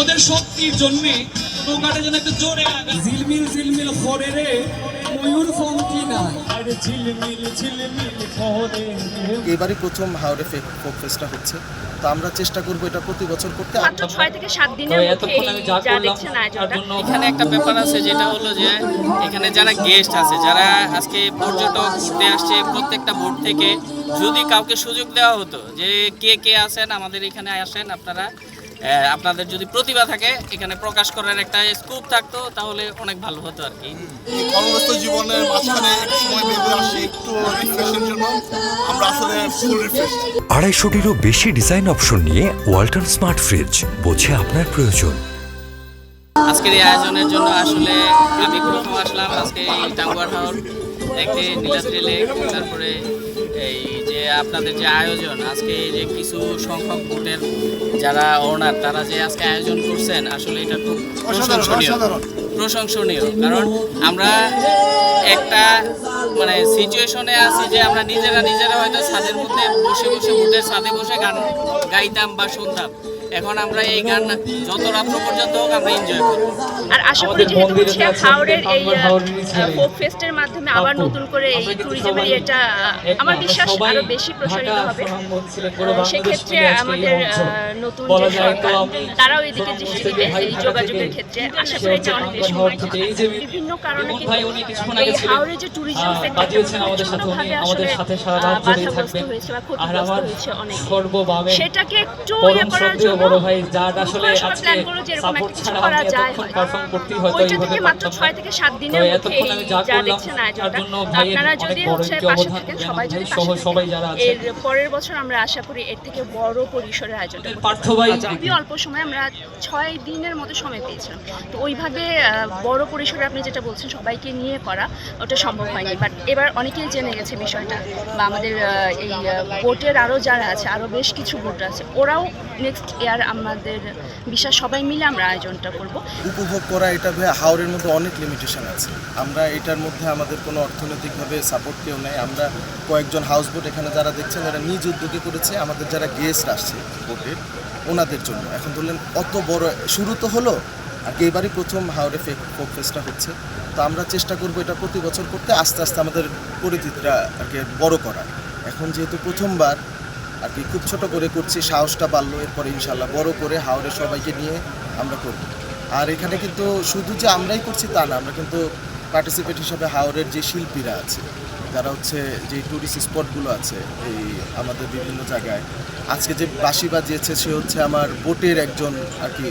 ওদের শক্তির জন্য নৌকাটা যেন একটু জোরে ঝিলমিল ঝিলমিল করে রে ময়ূর এবারই প্রথম হাওড়ে ফেক ফোক ফেস্টটা হচ্ছে। তো আমরা চেষ্টা করব এটা প্রতি বছর করতে। মাত্র ছয় থেকে সাত দিনের মধ্যে যা দেখছেন আয়োজনটা। এখানে একটা ব্যাপার আছে যেটা হলো যে এখানে যারা গেস্ট আছে যারা আজকে পর্যটক ঘুরতে আসছে প্রত্যেকটা বোর্ড থেকে যদি কাউকে সুযোগ দেওয়া হতো যে কে কে আছেন আমাদের এখানে আসেন আপনারা আহ, আপনাদের যদি প্রতিভা থাকে এখানে প্রকাশ করার একটা স্কোপ থাকতো তাহলে অনেক ভালো হতো আর কি। কর্মব্যস্ত জীবনের মাঝখানে সময় বের করে আসি একটু রিফ্রেশের জন্য। আমরা আসলে ফুল রিফ্রেশ আড়াইশোটিরও বেশি ডিজাইন অপশন নিয়ে ওয়াল্টন স্মার্ট ফ্রিজ বোঝে আপনার প্রয়োজন। আজকের এই আয়োজনের জন্য আসলে আমি প্রথম আসলাম আজকে এই টাঙ্গুয়ার হাওর দেখতে নীলাদ্রি লেক তারপরে এই যে আপনাদের যে আয়োজন আজকে এই যে কিছু সংখ্যক ভোটের যারা ওনার তারা যে আজকে আয়োজন করছেন আসলে এটা খুব প্রশংসনীয়। প্রশংসনীয় কারণ আমরা একটা মানে সিচুয়েশনে আছি যে আমরা নিজেরা নিজেরা হয়তো ছাদের মধ্যে বসে বসে ভোটের ছাদে বসে গান গাইতাম বা শুনতাম। এখন আমরা এই গান যত রাত্র পর্যন্ত হোক আমরা এনজয় করব। আর আশা করি যেহেতু হচ্ছে হাওড়ের এই। ফোক ফেস্টের মাধ্যমে আবার নতুন করে এই ট্যুরিজমের এটা আমার বিশ্বাস আরও বেশি প্রসারিত হবে। সেক্ষেত্রে আমাদের নতুন যে সরকার তারাও এদিকে দৃষ্টি দিবে এই যোগাযোগের ক্ষেত্রে। আশা করি এটা অনেক বেশি বিভিন্ন কারণে কিন্তু এই আগে হাওড়ের যে tourism uh, sector Kazi Hossain আমাদের সাথে উনি। আমাদের সাথে সারা রাত জুড়েই থাকবেন। হয়েছে বা আর আমার সর্বভাবে সেটাকে একটু ইয়ে করার জন্য বড় ভাই যার আসলে আজকে সাপোর্ট ছাড়া আমি এতক্ষণ পারফর্ম করতেই হয়তো এইভাবে মাত্র পারতাম না। থেকে সাত তো দিনের মধ্যে এতক্ষণ আমি যা করলাম তার জন্য ভাইয়ের আপনারা অনেক যদি বড় একটি অবদান সবাই যদি সহ সবাই যারা আছেন। এর পরের বছর আমরা আশা করি এর থেকে বড় পরিসরে আয়োজনটা করতে পার্থ ভাই খুবই অল্প সময় আমরা ছয় দিনের মতো সময় পেয়েছিলাম তো ওইভাবে বড় পরিসরে আপনি যেটা বলছেন সবাইকে নিয়ে করা ওটা সম্ভব হয়নি বাট এবার অনেকেই জেনে গেছে বিষয়টা বা আমাদের এই বোটের আরও যারা আছে আরও বেশ কিছু বোট আছে ওরাও নেক্সট ইয়ার আমাদের বিশ্বাস সবাই মিলে আমরা আয়োজনটা করব। উপভোগ করা এটা ভাই হাওড়ের মধ্যে অনেক লিমিটেশন আছে। আমরা এটার মধ্যে আমাদের কোনো অর্থনৈতিকভাবে সাপোর্ট কেউ নেই। আমরা কয়েকজন হাউস বোট এখানে যারা দেখছেন এরা নিজ উদ্যোগে করেছে, আমাদের যারা গেস্ট আসছে বোটের ওনাদের জন্য। এখন ধরলেন অত বড়, শুরু তো হলো, আর এবারই প্রথম হাওড়ে ফেক ফোক ফেস্টটা হচ্ছে। তো আমরা চেষ্টা করব এটা প্রতি বছর করতে, আস্তে আস্তে আমাদের পরিচিতিটা আর কি বড় করা এখন যেহেতু প্রথমবার আর কি, খুব ছোট করে করছি, সাহসটা বাড়লো, এরপরে ইনশাল্লাহ বড় করে হাওড়ে সবাইকে নিয়ে আমরা করব। আর এখানে কিন্তু শুধু যে আমরাই করছি তা না, আমরা কিন্তু পার্টিসিপেট হিসাবে হাওড়ের যে শিল্পীরা আছে যারা হচ্ছে যে ট্যুরিস্ট স্পটগুলো আছে এই আমাদের বিভিন্ন জায়গায়, আজকে যে বাঁশি বাজিয়েছে সে হচ্ছে আমার বোটের একজন আর কি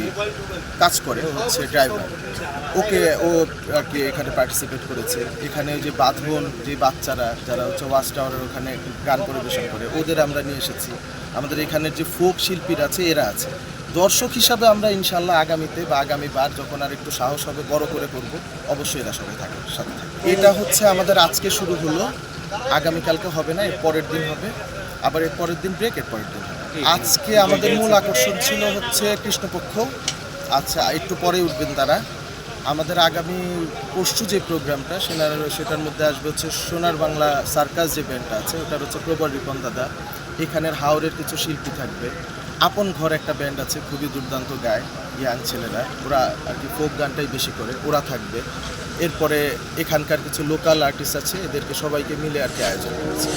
কাজ করে হচ্ছে ড্রাইভার ওকে ও আর কি এখানে পার্টিসিপেট করেছে। এখানে যে বাঁধবন, যে বাচ্চারা যারা হচ্ছে ওয়াচ টাওয়ারের ওখানে গান পরিবেশন করে, ওদের আমরা নিয়ে এসেছি। আমাদের এখানের যে ফোক শিল্পীরা আছে, এরা আছে। দর্শক হিসাবে আমরা ইনশাল্লাহ আগামীতে বা আগামীবার যখন আর একটু সাহস হবে, বড় করে করব, অবশ্যই এরা সবাই থাকবে, সাথে থাকবে। এটা হচ্ছে আমাদের আজকে শুরু হলো আগামীকালকে হবে না এর পরের দিন হবে। আবার এর পরের দিন ব্রেক এর পরের দিন আজকে আমাদের মূল আকর্ষণ ছিল হচ্ছে কৃষ্ণপক্ষ। আচ্ছা একটু পরে উঠবেন তারা। আমাদের আগামী পরশু যে প্রোগ্রামটা সেনার সেটার মধ্যে আসবে হচ্ছে সোনার বাংলা সার্কাস যে ব্যান্ডটা আছে ওটার হচ্ছে প্রবর রিপন দাদা। এখানের হাওড়ের কিছু শিল্পী থাকবে। আপন ঘর একটা ব্যান্ড আছে, খুবই দুর্দান্ত গায় ইয়াং ছেলেরা। ওরা আর কি ফোক গানটাই বেশি করে, ওরা থাকবে। এরপরে এখানকার কিছু লোকাল আর্টিস্ট আছে, এদেরকে সবাইকে মিলে আর কি আয়োজন করেছে।